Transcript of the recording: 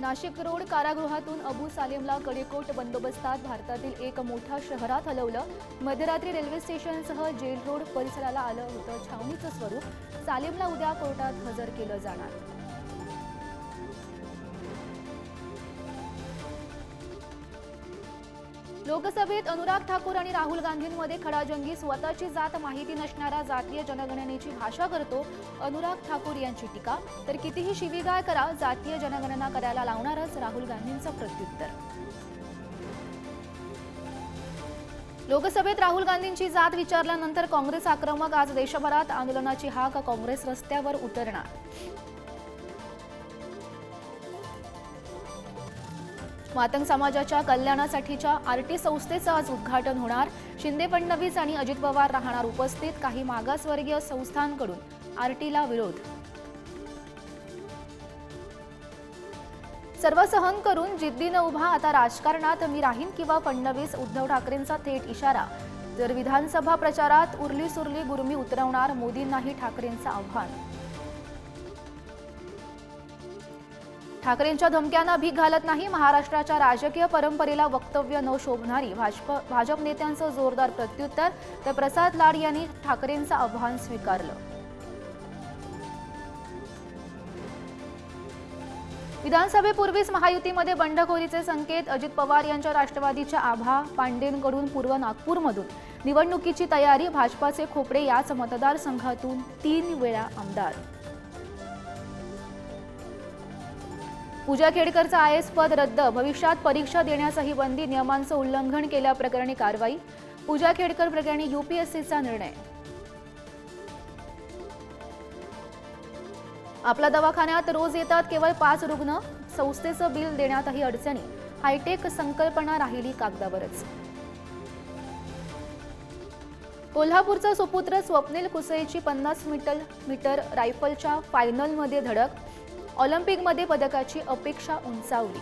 Nashik road कारागृहातून अबू सालेमला कडेकोट बंदोबस्तात भारतातील एक मोठ्या शहरात हलवलं. मध्यरात्री रेल्वे स्टेशनसह जेल रोड परिसराला आलं होतं छावणीचं स्वरूप. सालेमला उद्या कोर्टात हजर केलं जाणार. लोकसभेत अनुराग ठाकूर आणि राहुल गांधींमध्ये खडाजंगी स्वतःची जात माहिती नसणारा जातीय जनगणनेची भाषा करतो अनुराग ठाकूर यांची टीका. तर कितीही शिवीगाळ करा जातीय जनगणना करायला लावणारच राहुल गांधींचं प्रत्युत्तर. लोकसभेत राहुल गांधींची जात विचारल्यानंतर काँग्रेस आक्रमक आज देशभरात आंदोलनाची हाक काँग्रेस रस्त्यावर उतरणार. मातंग समाजाच्या कल्याणासाठीच्या आरटी संस्थेचं आज उद्घाटन होणार. शिंदे फडणवीस आणि अजित पवार राहणार उपस्थित. काही मागासवर्गीय संस्थांकडून आरटीला विरोध. सर्व सहन करून जिद्दीनं उभा आता राजकारणात मी राहीन किंवा फडणवीस उद्धव ठाकरेंचा थेट इशारा. जर विधानसभा प्रचारात उरली सुरली गुरमी उतरवणार मोदींनाही ठाकरेंचं आव्हान. ठाकरेंच्या धमक्यांना भीक घालत नाही महाराष्ट्राच्या राजकीय परंपरेला वक्तव्य न शोभणारी भाजप भाजप नेत्यांचं जोरदार प्रत्युत्तर तर प्रसाद लाड यांनी ठाकरेंचं आव्हान स्वीकारलं. विधानसभेपूर्वीच महायुतीमध्ये बंडखोरीचे संकेत अजित पवार यांच्या राष्ट्रवादीच्या आभा पांडेंकडून पूर्व नागपूरमधून. निवडणुकीची तयारी भाजपाचे खोपडे याच मतदारसंघातून तीन वेळा आमदार. पूजा खेडकरचं आय एस पद रद्द. भविष्यात परीक्षा देण्यासही बंदी. नियमांचं उल्लंघन केल्याप्रकरणी कारवाई. पूजा खेडकर प्रकरणी युपीएससीचा निर्णय. आपल्या दवाखान्यात रोज येतात केवळ पाच रुग्ण. संस्थेचं बिल देण्यातही अडचणी. हायटेक संकल्पना राहिली कागदावरच. कोल्हापूरचा सुपुत्र स्वप्नील कुसळेची पन्नास मीटर मीटर रायफलच्या फायनलमध्ये धडक. ऑलिम्पिकमध्ये पदकाची अपेक्षा उंचावली.